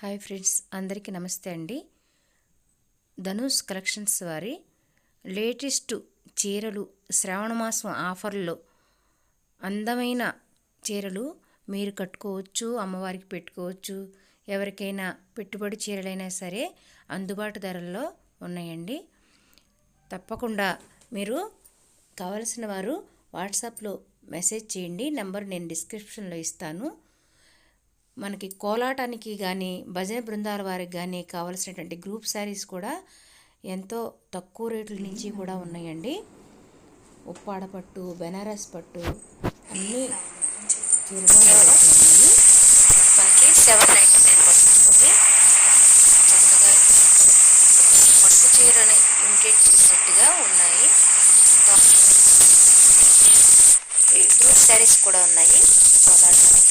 Hi friends అందరికీ నమస్తే అండి. ధనుష్ కలెక్షన్స్ వారి లేటెస్ట్ చీరలు శ్రావణ మాసం ఆఫర్లో అందమైన చీరలు మీరు కట్టుకోవచ్చు అమ్మవారికి పెట్టుకోవచ్చు. ఎవరికైనా పెట్టుబడి చీరలైనా సరే అందుబాటు ధరల్లో ఉన్నాయండి. తప్పకుండా మీరు కావలసిన వారు వాట్సాప్లో మెసేజ్ చేయండి. నెంబర్ నేను డిస్క్రిప్షన్లో ఇస్తాను. మనకి కోలాటానికి కానీ భజన బృందాల వారికి కానీ కావలసినటువంటి గ్రూప్ శారీస్ కూడా ఎంతో తక్కువ రేట్ల నుంచి కూడా ఉన్నాయండి. ఉప్పాడ పట్టు బెనారస్ పట్టు అన్నీ ఉన్నాయి మనకి సెవెన్ నైంటీ నైన్ పడుతుంది. చక్కగా పట్టు చీరని ఇమిటేట్ చేసినట్టుగా ఉన్నాయి. గ్రూప్ శారీస్ కూడా ఉన్నాయి. కోలాటానికి